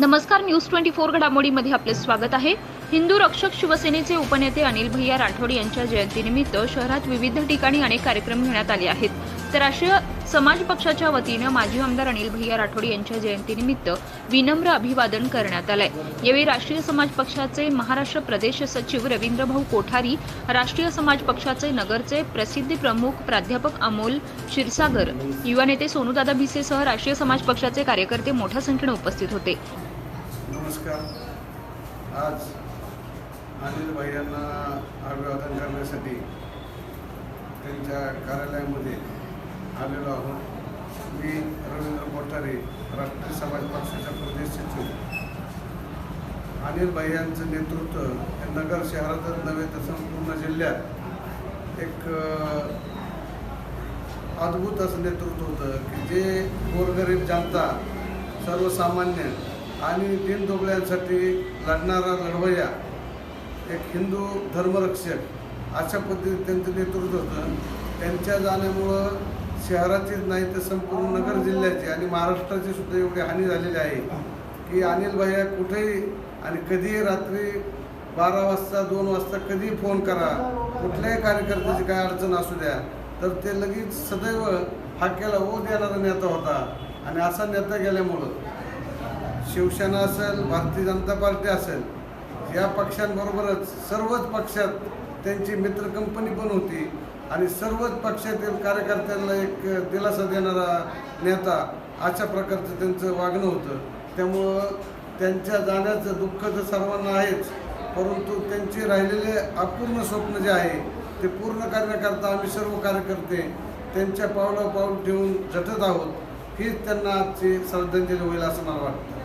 नमस्कार news twenty four घडामोडीमध्ये आपले स्वागत आहे. हिंदू रक्षक शिवसेनेचे उपनेते अनिल भैया राठोड यांच्या जयंतीनिमित्त शहरात विविध ठिकाणी अनेक कार्यक्रम घेण्यात आले आहेत. तर राष्ट्रीय समाज पक्षाच्या वतीनं माजी आमदार अनिल भैया राठोड यांच्या जयंतीनिमित्त विनम्र अभिवादन करण्यात आलंय. यावेळी राष्ट्रीय समाज पक्षाचे महाराष्ट्र प्रदेश सचिव रवींद्रभाऊ कोठारी राष्ट्रीय समाज पक्षाचे नगरचे प्रसिद्ध प्रमुख प्राध्यापक अमोल क्षीरसागर युवा नेते सोनूदादा भिसेसह राष्ट्रीय समाज पक्षाचे कार्यकर्ते मोठ्या संख्येने उपस्थित होते. नमस्कार. आज अनिल भाईंना अभिवादन करण्यासाठी त्यांच्या कार्यालयामध्ये आलेलो आहोत. मी रवींद्र कोठारे राष्ट्रीय समाज पक्षाचा प्रदेश सचिव. अनिल भाई यांचं नेतृत्व हे नगर शहरातच नव्हे तर संपूर्ण जिल्ह्यात एक अद्भुत असं नेतृत्व होतं की जे गोरगरीब जनता सर्वसामान्य आणि दीनदुबळ्यांसाठी लढणारा लढवया एक हिंदू धर्मरक्षक अशा पद्धतीने त्यांचं नेतृत्व होतं. त्यांच्या जाण्यामुळं शहराचीच नाही तर संपूर्ण नगर जिल्ह्याची आणि महाराष्ट्राची सुद्धा एवढी हानी झालेली आहे की अनिल भैया कुठेही आणि कधीही रात्री बारा वाजता दोन वाजता कधीही फोन करा. कुठल्याही कार्यकर्त्याची काय अडचण असू द्या. तर ते लगेच सदैव हाक्याला ओ देणारा नेता होता. आणि असा नेता गेल्यामुळं शिवसेना असेल भारतीय जनता पार्टी असेल या पक्षांबरोबरच सर्वच पक्षात त्यांची मित्र कंपनी पण होती आणि सर्वच पक्षातील कार्यकर्त्यांना एक दिलासा देणारा नेता अशा प्रकारचं त्यांचं वागणं होतं. त्यामुळं त्यांच्या जाण्याचं दुःख तर सर्वांना आहेच परंतु त्यांचे राहिलेले अपूर्ण स्वप्न जे आहे ते पूर्ण करण्याकरता आम्ही सर्व कार्यकर्ते त्यांच्या पावलं पाऊल ठेवून झटत आहोत हीच त्यांना आजची श्रद्धांजली होईल असं मला वाटतं.